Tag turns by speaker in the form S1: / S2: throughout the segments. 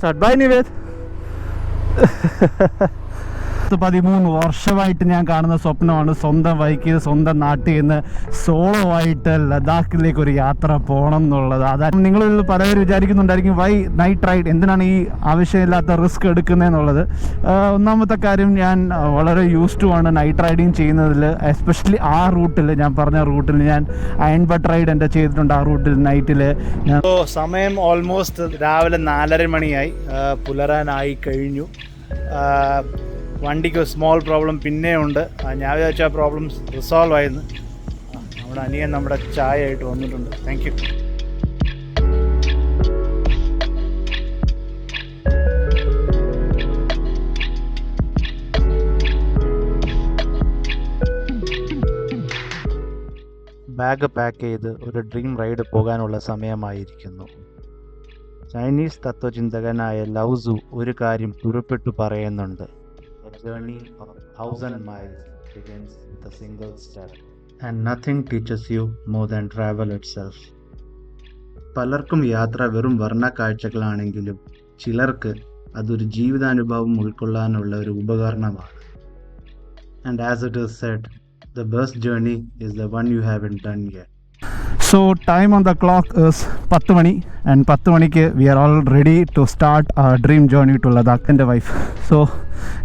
S1: Staat bijna wit. പത്ത് പതിമൂന്ന് വർഷമായിട്ട് ഞാൻ കാണുന്ന സ്വപ്നമാണ്. സ്വന്തം ബൈക്കിൽ സ്വന്തം നാട്ടിൽ നിന്ന് സോളോ ആയിട്ട് ലഡാക്കിലേക്ക് ഒരു യാത്ര പോകണം എന്നുള്ളത്. അതായത് നിങ്ങൾ പലരും വിചാരിക്കുന്നുണ്ടായിരിക്കും വൈ നൈറ്റ് റൈഡ്? എന്തിനാണ് ഈ ആവശ്യമില്ലാത്ത റിസ്ക് എടുക്കുന്നതെന്നുള്ളത് ഒന്നാമത്തെ കാര്യം ഞാൻ വളരെ യൂസ് ടു ആണ് നൈറ്റ് റൈഡിങ് ചെയ്യുന്നതിൽ. എസ്പെഷ്യലി ആ റൂട്ടിൽ ഞാൻ പറഞ്ഞ റൂട്ടിൽ ഞാൻ അയൺ ബട്ട് റൈഡ് എന്റെ ചെയ്തിട്ടുണ്ട് ആ റൂട്ടിൽ നൈറ്റിൽ. സമയം ഓൾമോസ്റ്റ് രാവിലെ നാലര മണിയായി. പുലരാനായി കഴിഞ്ഞു. വണ്ടിക്ക് സ്മോൾ പ്രോബ്ലം പിന്നെ ഉണ്ട്. ഞാൻ വിചാരിച്ച ആ പ്രോബ്ലം റിസോൾവ് ആയിരുന്നു. നമ്മുടെ അനിയൻ നമ്മുടെ ചായ ആയിട്ട് വന്നിട്ടുണ്ട്. താങ്ക് യു ബാഗ് പാക്ക് ചെയ്ത് ഒരു ഡ്രീം റൈഡ് പോകാനുള്ള സമയമായിരിക്കുന്നു. ചൈനീസ് തത്വചിന്തകനായ ലൗസു ഒരു കാര്യം തുറപ്പെട്ടു പറയുന്നുണ്ട്. Journey a thousand miles begins with a single step. And nothing teaches you more than travel itself. പലർക്കും യാത്ര വെറും വർണ കാഴ്ചകളാണെങ്കിലും ചിലർക്ക് അതൊരു ജീവിതാനുഭവം ഉൾക്കൊള്ളാനുള്ള ഒരു ഉപകരണമാണ്. And as it is said the best journey is the one you have in done yet so time on the clock is പത്ത് മണി. ആൻഡ് പത്ത് മണിക്ക് we are all ready to start a dream journey to Ladakh എന്റെ wife so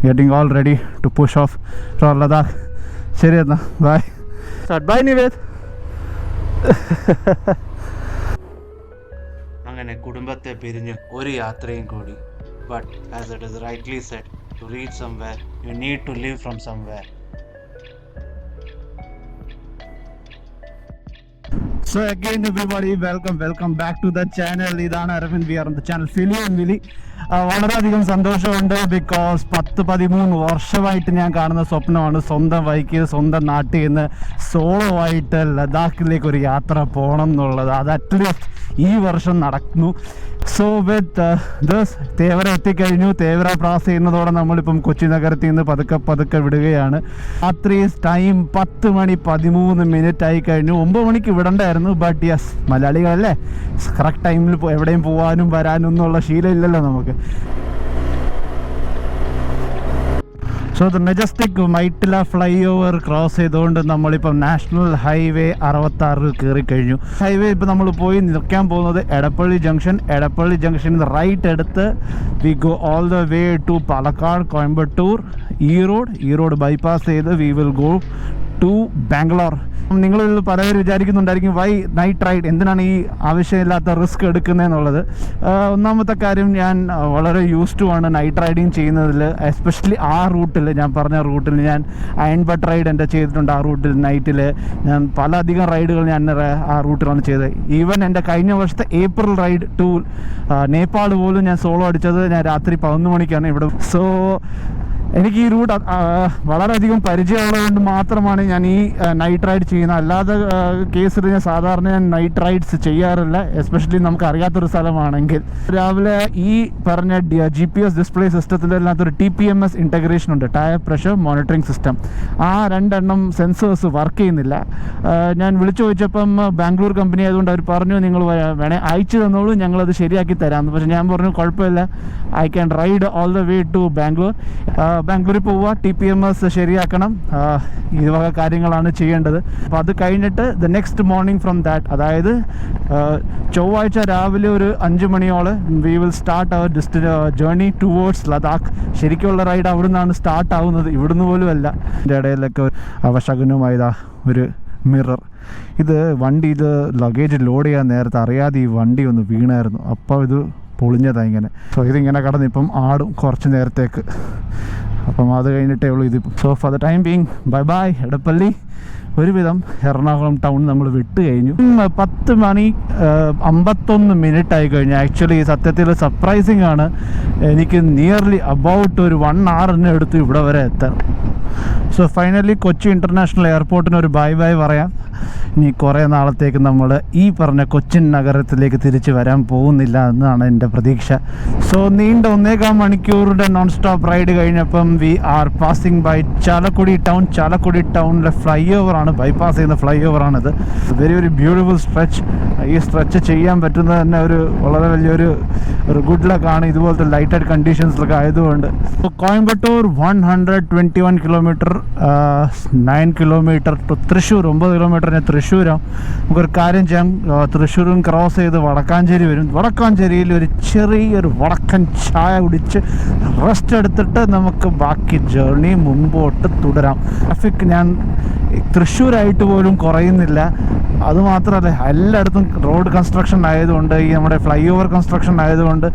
S1: getting all ready to push off from Ladakh ശരി എന്നാ by start by Nived അങ്ങനെ കുടുംബത്തെ പിരിഞ്ഞ് ഒരു യാത്രയും കൂടി. But as it is rightly set to reach somewhere you need to leave from somewhere so again everybody welcome welcome back to the channel ഇതാണ് Aravind B R the channel filly and willy. വളരെയധികം സന്തോഷമുണ്ട് because പത്ത് പതിമൂന്ന് വർഷമായിട്ട് ഞാൻ കാണുന്ന സ്വപ്നമാണ്. സ്വന്തം ബൈക്ക് സ്വന്തം നാട്ടിൽ നിന്ന് സോളോ ആയിട്ട് ലഡാക്കിലേക്ക് ഒരു യാത്ര പോകണം എന്നുള്ളത്. അത് അറ്റ്ലീസ്റ്റ് ഈ വർഷം നടക്കുന്നു. സോ വിത്ത് ദസ് തേവര എത്തിക്കഴിഞ്ഞു. തേവര ക്രോസ് ചെയ്യുന്നതോടെ നമ്മളിപ്പം കൊച്ചി നഗരത്തിൽ നിന്ന് പതുക്കെ പതുക്കെ വിടുകയാണ്. രാത്രി ടൈം പത്ത് മണി പതിമൂന്ന് മിനിറ്റ് ആയി കഴിഞ്ഞു. ഒമ്പത് മണിക്ക് വിടണ്ടായിരുന്നു. ബട്ട് യെസ് മലയാളികളല്ലേ? കറക്റ്റ് ടൈമിൽ എവിടെയും പോകാനും വരാനും ഒന്നുള്ള ശീലമില്ലല്ലോ നമുക്ക്. സോ ദ മെജസ്റ്റിക് മൈറ്റില ഫ്ലൈ ഓവർ ക്രോസ് ചെയ്തുകൊണ്ട് നമ്മളിപ്പം നാഷണൽ ഹൈവേ അറുപത്താറിൽ കയറി കഴിഞ്ഞു. ഹൈവേ ഇപ്പം നമ്മൾ പോയി നിൽക്കാൻ പോകുന്നത് എടപ്പള്ളി ജംഗ്ഷൻ എടപ്പള്ളി നിന്ന് റൈറ്റ് എടുത്ത് we go all the way to Palakkad Coimbatore Erode. Erode bypass ചെയ്ത് we will go to Bangalore നിങ്ങൾ പലവരും വിചാരിക്കുന്നുണ്ടായിരിക്കും വൈ നൈറ്റ് റൈഡ് എന്തിനാണ് ഈ ആവശ്യമില്ലാത്ത റിസ്ക് എടുക്കുന്നതെന്നുള്ളത്? ഒന്നാമത്തെ കാര്യം ഞാൻ വളരെ യൂസ് ടു ആണ് നൈറ്റ് റൈഡിങ് ചെയ്യുന്നതിൽ. എസ്പെഷ്യലി ആ റൂട്ടിൽ ഞാൻ പറഞ്ഞ റൂട്ടിൽ ഞാൻ അയൺ ബട്ട് റൈഡ് എന്റെ ചെയ്തിട്ടുണ്ട് ആ റൂട്ടിൽ നൈറ്റിൽ ഞാൻ പല അധികം റൈഡുകൾ ഞാൻ ആ റൂട്ടിലാണ് ചെയ്തത്. ഈവൻ എന്റെ കഴിഞ്ഞ വർഷത്തെ ഏപ്രിൽ റൈഡ് ടു നേപ്പാൾ പോലും ഞാൻ സോളോ അടിച്ചത് ഞാൻ രാത്രി പതിനൊന്ന് മണിക്കാണ് ഇവിടെ. സോ എനിക്ക് ഈ റൂട്ട് വളരെയധികം പരിചയമുള്ളതുകൊണ്ട് മാത്രമാണ് ഞാൻ ഈ നൈറ്റ് റൈഡ് ചെയ്യുന്നത്. അല്ലാതെ കേസിൽ ഞാൻ സാധാരണ ഞാൻ നൈറ്റ് റൈഡ്സ് ചെയ്യാറില്ല. എസ്പെഷ്യലി നമുക്ക് അറിയാത്തൊരു സ്ഥലമാണെങ്കിൽ. രാവിലെ ഈ പറഞ്ഞ G P S display സിസ്റ്റത്തിനകത്തൊരു T P M S integration ഉണ്ട്. ടയർ പ്രഷർ മോണിറ്ററിംഗ് സിസ്റ്റം ആ രണ്ടെണ്ണം സെൻസേഴ്സ് വർക്ക് ചെയ്യുന്നില്ല. ഞാൻ വിളിച്ചു ചോദിച്ചപ്പം ബാംഗ്ലൂർ കമ്പനി ആയതുകൊണ്ട് അവർ പറഞ്ഞു നിങ്ങൾ വേണേൽ അയച്ചു തന്നോളൂ ഞങ്ങളത് ശരിയാക്കി തരാമെന്ന് പക്ഷേ ഞാൻ പറഞ്ഞു കുഴപ്പമില്ല. I can ride all the way to Bangalore ബാംഗ്ലൂരിൽ പോവുക ടി പി എം എസ് ശരിയാക്കണം. ഈ വക കാര്യങ്ങളാണ് ചെയ്യേണ്ടത്. അപ്പോൾ അത് കഴിഞ്ഞിട്ട് the next morning from that അതായത് ചൊവ്വാഴ്ച രാവിലെ ഒരു അഞ്ച് മണിയോളെ വി വിൽ സ്റ്റാർട്ട് അവർ ഡിസ്റ്റ് ജേർണി ടുവേർഡ്സ് ലഡാക്ക് ശരിക്കുള്ള റൈഡ് അവിടെ നിന്നാണ് സ്റ്റാർട്ട് ആവുന്നത്. ഇവിടുന്ന് പോലും അല്ല. എന്റെ ഇടയിലൊക്കെ അവശകുനമായതാ ഒരു മിറർ ഇത് വണ്ടി ഇത് ലഗേജ് ലോഡ് ചെയ്യാൻ നേരത്തെ അറിയാതെ ഈ വണ്ടി ഒന്ന് വീണായിരുന്നു. അപ്പോൾ ഇത് പൊളിഞ്ഞതാ ഇങ്ങനെ. സോ ഇതിങ്ങനെ കടന്ന് ഇപ്പം ആടും കുറച്ച് നേരത്തേക്ക്. അപ്പം അത് കഴിഞ്ഞിട്ടേ ഉള്ളൂ ഇത്. So for the time being bye bye Edappally. ഒരുവിധം എറണാകുളം ടൗൺ നമ്മൾ വിട്ട് കഴിഞ്ഞു. പത്ത് മണി അമ്പത്തൊന്ന് മിനിറ്റ് ആയി കഴിഞ്ഞു. ആക്ച്വലി സത്യത്തിൽ സർപ്രൈസിങ് ആണ്. എനിക്ക് നിയർലി അബൌട്ട് ഒരു വൺ അവറിന് എടുത്ത് ഇവിടെ വരെ എത്താൻ. സോ ഫൈനലി കൊച്ചി ഇന്റർനാഷണൽ എയർപോർട്ടിന് ഒരു ബൈ ബൈ പറയാം. ഇനി കുറേ നാളത്തേക്ക് നമ്മൾ ഈ പറഞ്ഞ കൊച്ചിൻ നഗരത്തിലേക്ക് തിരിച്ചു വരാൻ പോകുന്നില്ല എന്നാണ് എന്റെ പ്രതീക്ഷ. സോ നീണ്ട ഒന്നേകാൽ മണിക്കൂറുടെ നോൺ സ്റ്റോപ്പ് റൈഡ് കഴിഞ്ഞപ്പം we are passing by Chalakudy town Chalakudy ടൗണിലെ ഫ്ലൈ ഓവറാണ് ബൈപ്പാസ് ചെയ്യുന്ന ഫ്ലൈ ഓവറാണിത് വെരി വെരി ബ്യൂട്ടിഫുൾ സ്ട്രെച്ച് ഈ സ്ട്രെച്ച് ചെയ്യാൻ പറ്റുന്നത് തന്നെ ഒരു വളരെ വലിയൊരു ഒരു ഗുഡ് ആണ്. ഇതുപോലത്തെ ലൈറ്റഡ് കണ്ടീഷൻസിലൊക്കെ ആയതുകൊണ്ട്. Coimbatore one hundred twenty one kilometre nine kilometre to Thrissur ഒമ്പത് കിലോമീറ്ററിന് തൃശ്ശൂരാണ്. നമുക്കൊരു കാര്യം ചെയ്യാം. തൃശ്ശൂരും ക്രോസ് ചെയ്ത് വടക്കാഞ്ചേരി വരും. വടക്കാഞ്ചേരിയിൽ ഒരു ചെറിയൊരു വടക്കൻ ചായ കുടിച്ച് റെസ്റ്റ് എടുത്തിട്ട് നമുക്ക് ബാക്കി ജേർണി മുമ്പോട്ട് തുടരാം. ട്രാഫിക് ഞാൻ തൃശ്ശൂരായിട്ട് പോലും കുറയുന്നില്ല. അതുമാത്രമല്ല എല്ലായിടത്തും റോഡ് കൺസ്ട്രക്ഷൻ ആയതുകൊണ്ട് ഈ നമ്മുടെ ഫ്ലൈ ഓവർ കൺസ്ട്രക്ഷൻ ആയതുകൊണ്ട്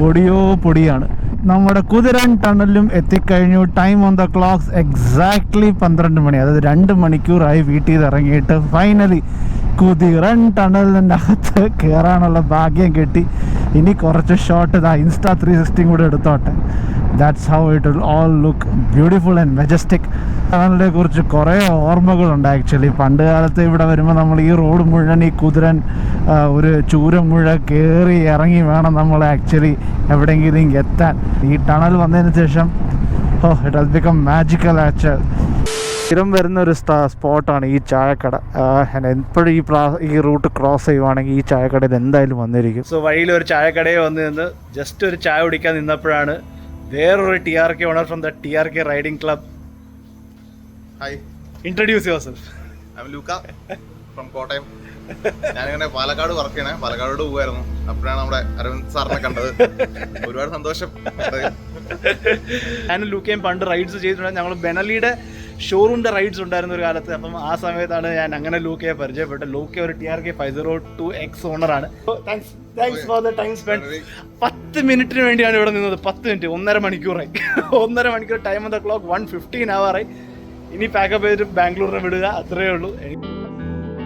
S1: പൊടിയോ പൊടിയാണ്. നമ്മുടെ കുതിരൻ ടണലും എത്തിക്കഴിഞ്ഞു. Time on the clocks exactly പന്ത്രണ്ട് മണി അതായത് രണ്ട് മണിക്കൂറായി വീട്ടിൽ നിന്ന് ഇറങ്ങിയിട്ട് ഫൈനലി കുതിരൻ ടണലിന്റെ അകത്ത് കയറാനുള്ള ഭാഗ്യം കിട്ടി. ഇനി കുറച്ച് ഷോട്ട് ഇതാ ഇൻസ്റ്റാ ത്രീ സിക്സ്റ്റിയും കൂടെ എടുത്തോട്ടെ. That's how it will all look beautiful and majestic ടണലിനെ കുറിച്ച് കുറേ ഓർമ്മകളുണ്ട് ആക്ച്വലി പണ്ട് കാലത്ത് ഇവിടെ വരുമ്പോൾ നമ്മൾ ഈ റോഡ് മുഴുവൻ ഈ കുതിരൻ ഒരു ചൂരം മുഴുവൻ കയറി ഇറങ്ങി വേണം നമ്മൾ ആക്ച്വലി എവിടെയെങ്കിലും എത്താൻ. ഈ ടണൽ വന്നതിന് ശേഷം ഓ it has become magical actual സ്ഥിരം വരുന്ന ഒരു സ്പോട്ടാണ് ഈ ചായക്കട. എപ്പോഴും ഈ ഈ റൂട്ട് ക്രോസ് ചെയ്യുവാണെങ്കിൽ ഈ ചായക്കടയിൽ എന്തായാലും വന്നിരിക്കും.
S2: സോ വഴിയിൽ ഒരു ചായക്കടയെ വന്ന് നിന്ന് ജസ്റ്റ് ഒരു ചായ കുടിക്കാൻ നിന്നപ്പോഴാണ് വേറൊരു T R K owner from the T R K riding club
S3: hi
S2: introduce yourself
S3: I Luca from Kottayam ഞാനിങ്ങനെ പാലക്കാട് വർക്ക് ചെയ്യണേ. പാലക്കാടോട് പോവായിരുന്നു. അപ്പോഴാണ് നമ്മുടെ അരവിന്ദ് സാറിനെ കണ്ടത്. ഒരുപാട് സന്തോഷം.
S2: ഞാനും ലൂക്കയും പണ്ട് റൈഡ്സ് ചെയ്തിട്ടുണ്ട്. ഞങ്ങൾ ബെനലിയുടെ ഷോറൂമിന്റെ റൈഡ്സ് ഉണ്ടായിരുന്ന ഒരു കാലത്ത്. അപ്പം ആ സമയത്താണ് ഞാൻ അങ്ങനെ ലൂക്കയെ പരിചയപ്പെട്ടത്. ലൂക്ക ഒരു T R K five zero two X ഓണറാണ് thanks thanks for the time spend പത്ത് മിനിറ്റിന് വേണ്ടിയാണ് ഇവിടെ നിന്നത്. പത്ത് മിനിറ്റ് ഒന്നര മണിക്കൂറായി. ഒന്നര മണിക്കൂർ time on the clock one fifteen ആവാറായി ഇനി പാക്കപ്പ് ചെയ്തിട്ട് ബാംഗ്ലൂരിനെ വിടുക അത്രയേ ഉള്ളൂ.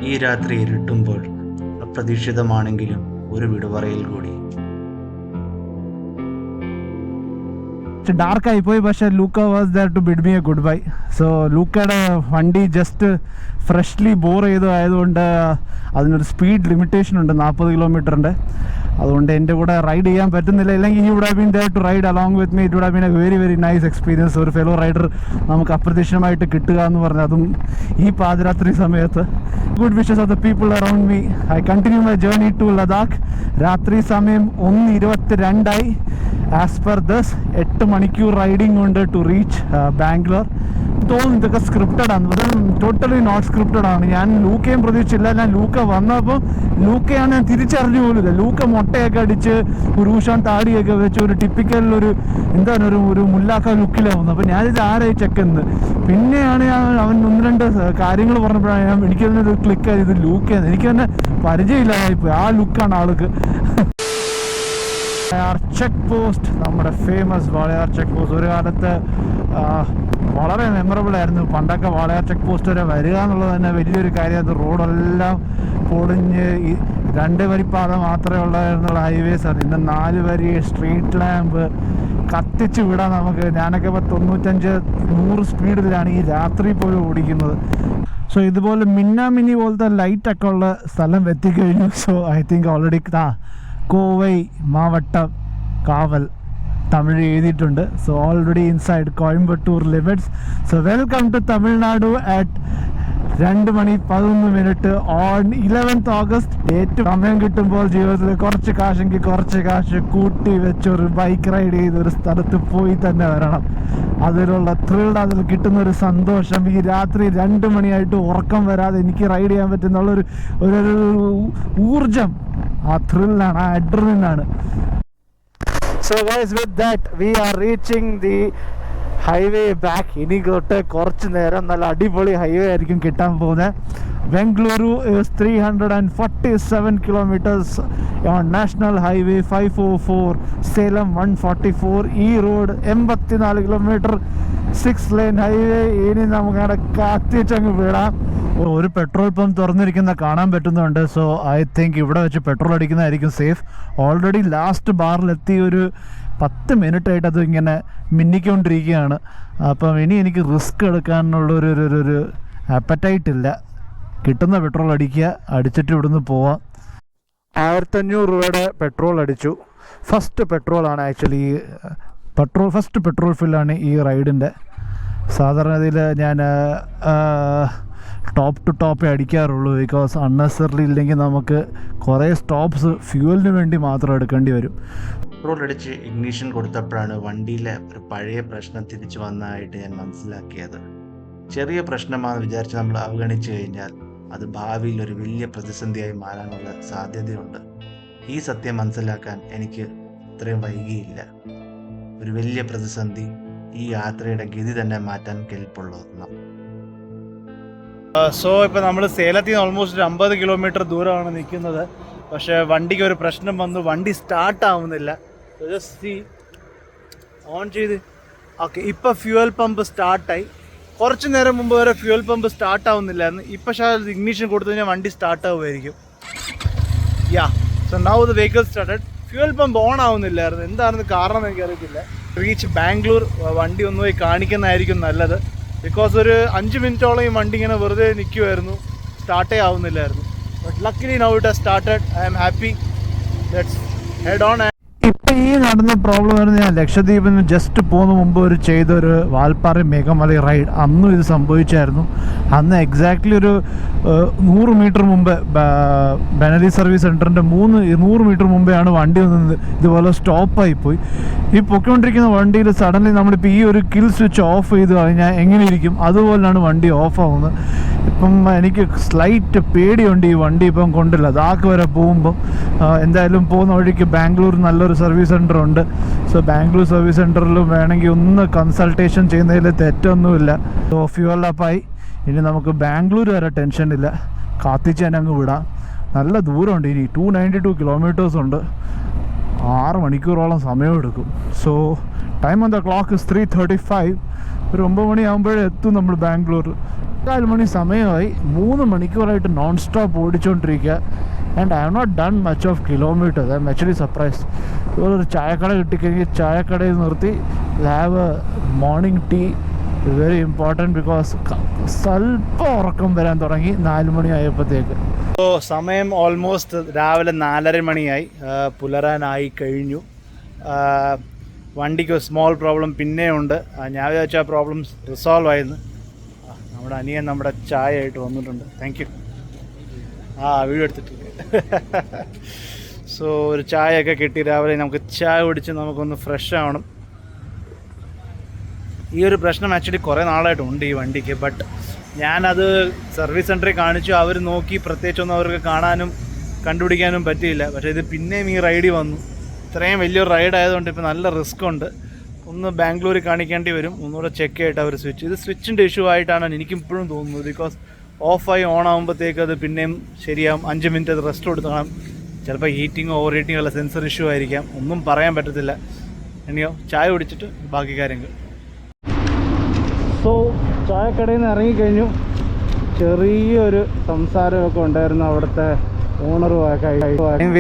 S4: ഈ രാത്രി ഇരുട്ടുമ്പോൾ അപ്രതീക്ഷിതമാണെങ്കിലും ഒരു വിടുപറയിൽ കൂടി.
S1: ഡാർക്ക് ആയി പോയി പക്ഷേ Luca was there to bid me a goodbye so ലൂക്കയുടെ വണ്ടി ജസ്റ്റ് ഫ്രഷ്ലി ബോർ ചെയ്തു ആയതുകൊണ്ട് അതിനൊരു സ്പീഡ് ലിമിറ്റേഷൻ ഉണ്ട് നാൽപ്പത് കിലോമീറ്ററിന്റെ അതുകൊണ്ട് എന്റെ കൂടെ റൈഡ് ചെയ്യാൻ പറ്റുന്നില്ല. ഇല്ലെങ്കിൽ ഈ would been there to ride along with me it would been a very very nice experience ഒരു ഫെലോ റൈഡർ നമുക്ക് അപ്രതീക്ഷിതമായിട്ട് കിട്ടുക എന്ന് പറഞ്ഞാൽ അതും ഈ പാതിരാത്രി സമയത്ത്. Good wishes of the people around me I continue my journey to Ladakh രാത്രി സമയം ഒന്ന് ഇരുപത്തി രണ്ടായി ആസ് പെർ ദസ് എട്ട് മണിക്കൂർ റൈഡിംഗ് ഉണ്ട് ടു റീച്ച് ബാംഗ്ലൂർ തോന്നുന്നു ഇതൊക്കെ സ്ക്രിപ്റ്റഡ് ആണ്. അത് ടോട്ടലി നോട്ട് സ്ക്രിപ്റ്റഡ് ആണ്. ഞാൻ ലൂക്കയും പ്രതീക്ഷിച്ചില്ല. ഞാൻ ലൂക്ക വന്നപ്പോൾ ലൂക്കയാണ് ഞാൻ തിരിച്ചറിഞ്ഞു പോലുമില്ല ലൂക്ക മുട്ടയൊക്കെ അടിച്ച് ഉരുഷാൻ താടിയൊക്കെ വെച്ച് ഒരു ടിപ്പിക്കൽ ഒരു എന്താണ് ഒരു ഒരു മുല്ലാക്ക ലുക്കിലാണ് വന്നത് അപ്പോൾ ഞാനിത് ആരായി ചെക്കെന്ന് പിന്നെയാണ് ഞാൻ അവൻ ഒന്ന് രണ്ട് കാര്യങ്ങൾ പറഞ്ഞപ്പോഴാണ് ഞാൻ എനിക്ക് എനിക്കതിനൊരു ക്ലിക്ക് ആയത്. ഇത് ലൂക്കയാണ്. എനിക്ക് തന്നെ പരിചയമില്ലാതായിപ്പോയി. ആ ലുക്കാണ് ആൾക്ക്. വാളയാർ ചെക്ക് പോസ്റ്റ് നമ്മുടെ ഫേമസ് വാളയാർ ചെക്ക് പോസ്റ്റ് ഒരു കാലത്ത് വളരെ മെമ്മറബിൾ ആയിരുന്നു. പണ്ടൊക്കെ വാളയാർ ചെക്ക് പോസ്റ്റ് വരെ വരിക എന്നുള്ളത് തന്നെ വലിയൊരു കാര്യമായിരുന്നു റോഡെല്ലാം പൊളിഞ്ഞ് രണ്ട് വരിപ്പാത മാത്രമേ ഉള്ളായിരുന്നുള്ള ഹൈവേസ് ആണ്. ഇന്ന് നാല് വരി സ്ട്രീറ്റ് ലാമ്പ് കത്തിച്ച് വിടാൻ നമുക്ക് ഞാനൊക്കെ ഇപ്പോൾ തൊണ്ണൂറ്റഞ്ച് നൂറ് സ്പീഡിലാണ് ഈ രാത്രി പോലും ഓടിക്കുന്നത്. സോ ഇതുപോലെ മിന്നാമിനി പോലത്തെ ലൈറ്റ് ഒക്കെ ഉള്ള സ്ഥലം എത്തിക്കഴിഞ്ഞു. സോ ഐ തിങ്ക് ഓൾറെഡി ആ കോവൈ മാവട്ടം കാവൽ തമിഴ് എഴുതിയിട്ടുണ്ട്. So already inside Coimbatore limits so welcome to Tamilnadu at രണ്ട് മണി പതിനൊന്ന് മിനിറ്റ് ഓൺ ഇലവൻത്ത് ഓഗസ്റ്റ് ഏറ്റവും സമയം കിട്ടുമ്പോൾ ജീവിതത്തിൽ കുറച്ച് കാശെങ്കിൽ കുറച്ച് കാശ് കൂട്ടി വെച്ച് ഒരു ബൈക്ക് റൈഡ് ചെയ്ത് ഒരു സ്ഥലത്ത് പോയി തന്നെ വരണം. അതിലുള്ള ത്രിൽ അതിൽ കിട്ടുന്ന ഒരു സന്തോഷം. ഈ രാത്രി രണ്ട് മണിയായിട്ട് ഉറക്കം വരാതെ എനിക്ക് റൈഡ് ചെയ്യാൻ പറ്റുന്നുള്ളൊരു ഒരു ഊർജം ആ ത്രില്ലാണ് ആ അഡ്രിനാണ് so guys with that we are reaching the highway back ഇനി തൊട്ട് കുറച്ച് നേരം നല്ല അടിപൊളി ഹൈവേ ആയിരിക്കും കിട്ടാൻ പോകുന്നത്. On national highway five four four Salem one forty four ഈ റോഡ് എൺപത്തിനാല് കിലോമീറ്റർ സിക്സ് ലൈൻ ഹൈവേ ഇനി നമുക്ക് അവിടെ കാത്തിച്ചങ്ങ് വിടാം. ഒരു പെട്രോൾ പമ്പ് തുറന്നിരിക്കുന്ന കാണാൻ പറ്റുന്നുണ്ട്. സോ ഐ തിങ്ക് ഇവിടെ വെച്ച് പെട്രോൾ അടിക്കുന്നതായിരിക്കും സേഫ് ഓൾറെഡി ലാസ്റ്റ് ബാറിലെത്തി ഒരു പത്ത് മിനിറ്റ് ആയിട്ട് അത് ഇങ്ങനെ മിന്നിക്കൊണ്ടിരിക്കുകയാണ്. അപ്പം ഇനി എനിക്ക് റിസ്ക് എടുക്കാനുള്ള ഒരു ഒരു- ഒരു അപ്പറ്റൈറ്റ് ഇല്ല. കിട്ടുന്ന പെട്രോൾ അടിക്കുക അടിച്ചിട്ട് ഇവിടുന്ന് പോവാം. ആയിരത്തഞ്ഞൂറ് രൂപയുടെ പെട്രോൾ അടിച്ചു. ഫസ്റ്റ് പെട്രോൾ ആണ് ആക്ച്വലി പെട്രോൾ ഫസ്റ്റ് പെട്രോൾ ഫില്ലാണ് ഈ റൈഡിന്റെ. സാധാരണഗതിയിൽ ഞാൻ ടോപ്പ് ടു ടോപ്പേ അടിക്കാറുള്ളൂ ബിക്കോസ് അൺനെസറി ഇല്ലെങ്കിൽ നമുക്ക് കുറേ സ്റ്റോപ്സ് ഫ്യൂവലിന് വേണ്ടി മാത്രം എടുക്കേണ്ടി വരും.
S4: പെട്രോൾ അടിച്ച് ഇഗ്നീഷൻ കൊടുത്തപ്പോഴാണ് വണ്ടിയിലെ ഒരു പഴയ പ്രശ്നം തിരിച്ചു വന്നതായിട്ട് ഞാൻ മനസ്സിലാക്കിയത്. ചെറിയ പ്രശ്നമാണെന്ന് വിചാരിച്ച് നമ്മൾ അവഗണിച്ചു കഴിഞ്ഞാൽ അത് ഭാവിയിൽ ഒരു വലിയ പ്രതിസന്ധിയായി മാറാനുള്ള സാധ്യതയുണ്ട്. ഈ സത്യം മനസ്സിലാക്കാൻ എനിക്ക് ഇത്രയും വൈകിയില്ല. ഒരു വലിയ പ്രതിസന്ധി ഈ യാത്രയുടെ ഗതി തന്നെ മാറ്റാൻ കെൽപ്പുള്ള
S2: സോ ഇപ്പോൾ നമ്മൾ സേലത്തിൽ നിന്ന് ഓൾമോസ്റ്റ് ഒരു അമ്പത് കിലോമീറ്റർ ദൂരമാണ് നിൽക്കുന്നത്. പക്ഷേ വണ്ടിക്ക് ഒരു പ്രശ്നം വന്നു. വണ്ടി സ്റ്റാർട്ട് ആവുന്നില്ല. ഓൺ ചെയ്ത്. ഓക്കെ ഇപ്പം ഫ്യൂവൽ പമ്പ് സ്റ്റാർട്ടായി കുറച്ച് നേരം മുമ്പ് വരെ ഫ്യൂവൽ പമ്പ് സ്റ്റാർട്ട് ആവുന്നില്ലായിരുന്നു. ഇപ്പൊ പക്ഷേ ഇഗ്നീഷൻ കൊടുത്തു കഴിഞ്ഞാൽ വണ്ടി start ആവുമായിരിക്കും. Yeah so now the vehicle started fuel pump on ആവുന്നില്ലായിരുന്നു. എന്താണെന്ന് കാരണം എനിക്ക് എനിക്കറിയത്തില്ല. റീച്ച് ബാംഗ്ലൂർ വണ്ടി ഒന്ന് പോയി കാണിക്കുന്നതായിരിക്കും നല്ലത്. ബിക്കോസ് ഒരു അഞ്ച് മിനിറ്റോളം ഈ വണ്ടി ഇങ്ങനെ വെറുതെ നിൽക്കുമായിരുന്നു സ്റ്റാർട്ടേ ആവുന്നില്ലായിരുന്നു. But luckily now it started I am happy let's head on
S1: ഈ നടന്ന പ്രോബ്ലം ആയിരുന്നു ഞാൻ ലക്ഷദ്വീപിൽ നിന്ന് ജസ്റ്റ് പോകുന്ന മുമ്പ് ഒരു ചെയ്തൊരു വാൽപ്പാറ മേഘമല റൈഡ് അന്നും ഇത് സംഭവിച്ചായിരുന്നു. അന്ന് എക്സാക്ട്ലി ഒരു നൂറ് മീറ്റർ മുമ്പ് ബനലി സർവീസ് സെന്ററിന്റെ മൂന്ന് നൂറ് മീറ്റർ മുമ്പെയാണ് വണ്ടി വന്നത്. ഇതുപോലെ സ്റ്റോപ്പായി പോയി. ഈ പൊയ്ക്കൊണ്ടിരിക്കുന്ന വണ്ടിയിൽ സഡൻലി നമ്മളിപ്പോൾ ഈ ഒരു കിൽ സ്വിച്ച് ഓഫ് ചെയ്ത് കഴിഞ്ഞാൽ എങ്ങനെ ഇരിക്കും അതുപോലെയാണ് വണ്ടി ഓഫ് ആവുന്നത്. ഇപ്പം എനിക്ക് സ്ലൈറ്റ് പേടിയുണ്ട് ഈ വണ്ടി ഇപ്പം കൊണ്ടില്ല ദാക്ക് വരെ പോകുമ്പം എന്തായാലും പോകുന്ന വഴിക്ക് ബാംഗ്ലൂർ നല്ലൊരു സർവീസ് സെന്റർ ഉണ്ട്. സോ ബാംഗ്ലൂർ സർവീസ് സെന്ററിലും വേണമെങ്കിൽ ഒന്ന് കൺസൾട്ടേഷൻ ചെയ്യുന്നതിൽ തെറ്റൊന്നുമില്ല. സോ ഫ്യൂവൽ അപ്പായി ഇനി നമുക്ക് ബാംഗ്ലൂർ വരെ ടെൻഷൻ കാത്തിച്ച് തന്നെ അങ്ങ് വിടാം. നല്ല ദൂരമുണ്ട് ഇനി. ടു നയന്റി ടു കിലോമീറ്റേഴ്സ് ഉണ്ട്. ആറ് മണിക്കൂറോളം സമയമെടുക്കും. So time on the clock is three thirty five ഒരു ഒമ്പത് മണിയാകുമ്പോഴേ എത്തും നമ്മൾ ബാംഗ്ലൂർ നാല് മണി സമയമായി. മൂന്ന് മണിക്കൂറായിട്ട് non stop ഓടിച്ചുകൊണ്ടിരിക്കുക and I have not done much of kilometres I'm actually surprise ഒരു ചായക്കട കിട്ടിക്കഴിഞ്ഞ് ചായക്കടയിൽ നിർത്തി. Love morning tea very important because സ്വല്പം ഉറക്കം വരാൻ തുടങ്ങി. നാല് മണി ആയപ്പോഴത്തേക്ക്.
S2: സോ സമയം ഓൾമോസ്റ്റ് രാവിലെ നാലര മണിയായി. പുലരാനായി കഴിഞ്ഞു. വണ്ടിക്ക് സ്മോൾ പ്രോബ്ലം പിന്നെയുണ്ട്. ഞാൻ വിചാരിച്ച ആ പ്രോബ്ലം റിസോൾവ് ആയിരുന്നു നമ്മുടെ അനിയൻ നമ്മുടെ ചായ ആയിട്ട് വന്നിട്ടുണ്ട്. താങ്ക് യു ആ വീഡിയോ എടുത്തിട്ടില്ല? സോ ഒരു ചായയൊക്കെ കിട്ടി. രാവിലെ നമുക്ക് ചായ കുടിച്ച് നമുക്കൊന്ന് ഫ്രഷ് ആവണം. ഈ ഒരു പ്രശ്നം ആക്ച്വലി കുറേ നാളായിട്ടുണ്ട് ഈ വണ്ടിക്ക് ബട്ട് ഞാനത് സർവീസ് സെന്ററിൽ കാണിച്ചു. അവർ നോക്കി പ്രത്യേകിച്ചൊന്നും അവർക്ക് കാണാനും കണ്ടുപിടിക്കാനും പറ്റിയില്ല. പക്ഷേ ഇത് പിന്നെയും ഈ റൈഡിൽ വന്നു. ഇത്രയും വലിയൊരു റൈഡ് ആയതുകൊണ്ട് ഇപ്പോൾ നല്ല റിസ്ക് ഉണ്ട്. ഒന്ന് ബാംഗ്ലൂർ കാണിക്കേണ്ടി വരും. ഒന്നുകൂടെ ചെക്ക് ചെയ്തിട്ട് അവർ സ്വിച്ച് ഇത് സ്വിച്ചിന്റെ ഇഷ്യൂ ആയിട്ടാണ് എനിക്കിപ്പോഴും തോന്നുന്നത്. ബിക്കോസ് ഓഫായി ഓൺ ആകുമ്പോഴത്തേക്ക് അത് പിന്നെയും ശരിയാവും. അഞ്ച് മിനിറ്റ് അത് റെസ്റ്റ് കൊടുക്കണം ചിലപ്പോൾ ഹീറ്റിംഗ് ഓവർ ഹീറ്റിംഗ് അല്ല സെൻസർ ഇഷ്യൂ ആയിരിക്കാം. ഒന്നും പറയാൻ പറ്റത്തില്ല. ഇനിയോ ചായ കുടിച്ചിട്ട് ബാക്കി കാര്യങ്ങൾ. സോ ചായക്കടയിൽ നിന്ന് ഇറങ്ങിക്കഴിഞ്ഞു. ചെറിയൊരു സംസാരമൊക്കെ ഉണ്ടായിരുന്നു അവിടുത്തെ ഓണറുമൊക്കെ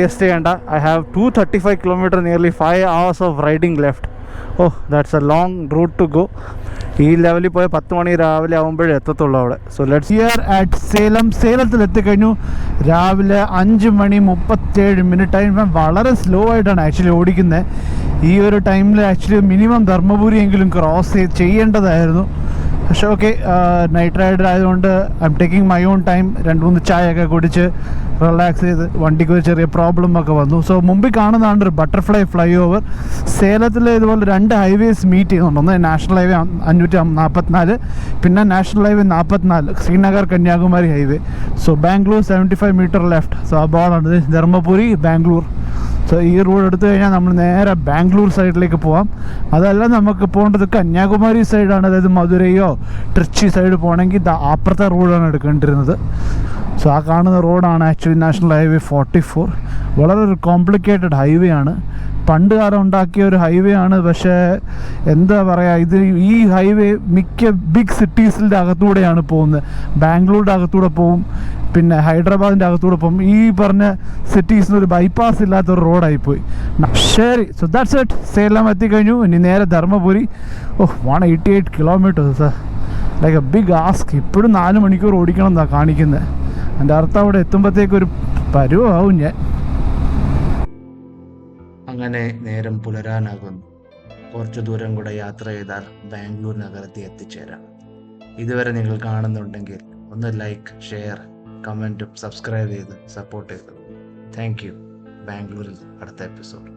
S2: വേസ്റ്റ് ചെയ്യേണ്ട. I have to thirty five kilometre nearly five hours of riding left oh that's a long route to go ഈ ലെവലിൽ പോയ പത്ത് മണി രാവിലെ ആകുമ്പോഴേ എത്തത്തുള്ളൂ അവിടെ. So let's here at Salem സേലത്തിൽ എത്തിക്കഴിഞ്ഞു. രാവിലെ അഞ്ച് മണി മുപ്പത്തേഴ് മിനിറ്റ് ആയി വളരെ സ്ലോ ആയിട്ടാണ് ആക്ച്വലി ഓടിക്കുന്നത് ഈ ഒരു ടൈമിൽ ആക്ച്വലി മിനിമം ധർമ്മപുരി എങ്കിലും ക്രോസ് ചെയ്യേണ്ടതായിരുന്നു. പക്ഷേ ഓക്കെ നൈറ്റ് റൈഡർ ആയതുകൊണ്ട് I'm taking my own time രണ്ട് മൂന്ന് ചായയൊക്കെ കുടിച്ച് റിലാക്സ് ചെയ്ത് വണ്ടിക്ക് ഒരു ചെറിയ പ്രോബ്ലം ഒക്കെ വന്നു. സോ മുമ്പിൽ കാണുന്നതാണ് ഒരു ബട്ടർഫ്ലൈ ഫ്ലൈ ഓവർ സേലത്തിൽ ഇതുപോലെ രണ്ട് ഹൈവേസ് മീറ്റ് ചെയ്യുന്നുണ്ട്. ഒന്ന് നാഷണൽ ഹൈവേ അഞ്ഞൂറ്റി നാൽപ്പത്തിനാല് പിന്നെ നാഷണൽ ഹൈവേ നാൽപ്പത്തിനാല് Srinagar Kanyakumari highway so Bangalore seventy five metre left so ആ ബോർഡാണ് ധർമ്മപുരി ബാംഗ്ലൂർ. സോ ഈ റോഡ് എടുത്തു കഴിഞ്ഞാൽ നമ്മൾ നേരെ ബാംഗ്ലൂർ സൈഡിലേക്ക് പോവാം. അതല്ല നമുക്ക് പോകേണ്ടത് കന്യാകുമാരി സൈഡാണ് അതായത് മധുരയോ ട്രിച്ചി സൈഡ് പോകണമെങ്കിൽ അപ്പുറത്തെ റോഡാണ് എടുക്കേണ്ടിരുന്നത് സോ ആ കാണുന്ന റോഡാണ് actually national highway forty four. വളരെ ഒരു കോംപ്ലിക്കേറ്റഡ് ഹൈവേ ആണ് പണ്ട് കാലം ഉണ്ടാക്കിയ ഒരു ഹൈവേ ആണ് പക്ഷേ എന്താ പറയുക ഇത് ഈ ഹൈവേ മിക്ക ബിഗ് സിറ്റീസിന്റെ അകത്തൂടെയാണ് പോകുന്നത്. ബാംഗ്ലൂരിന്റെ അകത്തൂടെ പോവും പിന്നെ ഹൈദരാബാദിന്റെ അകത്തൂടെ പോകും. ഈ പറഞ്ഞ സിറ്റീസിന് ഒരു ബൈപ്പാസ് ഇല്ലാത്ത ഒരു റോഡായിപ്പോയി. ശരി സോ ദാറ്റ്സ് ഇറ്റ് സേലം എത്തിക്കഴിഞ്ഞു. ഇനി നേരെ Dharmapuri. Oh one eighty eight kilometres like a big ask ഇപ്പോഴും നാല് മണിക്കൂർ ഓടിക്കണം എന്നാണ് കാണിക്കുന്നത്
S1: എന്റെ അർത്ഥം അവിടെ എത്തുമ്പോഴത്തേക്കൊരു പരുവാവും ഞാൻ.
S4: അങ്ങനെ നേരം പുലരാനാകുന്നു കുറച്ചു ദൂരം കൂടെ യാത്ര ചെയ്താൽ ബാംഗ്ലൂർ നഗരത്തിൽ എത്തിച്ചേരാം. ഇതുവരെ നിങ്ങൾ കാണുന്നുണ്ടെങ്കിൽ ഒന്ന് ലൈക്ക് ഷെയർ കമന്റും സബ്സ്ക്രൈബ് ചെയ്ത് സപ്പോർട്ട് ചെയ്തു. താങ്ക് യു ബാംഗ്ലൂരിൽ അടുത്ത എപ്പിസോഡ്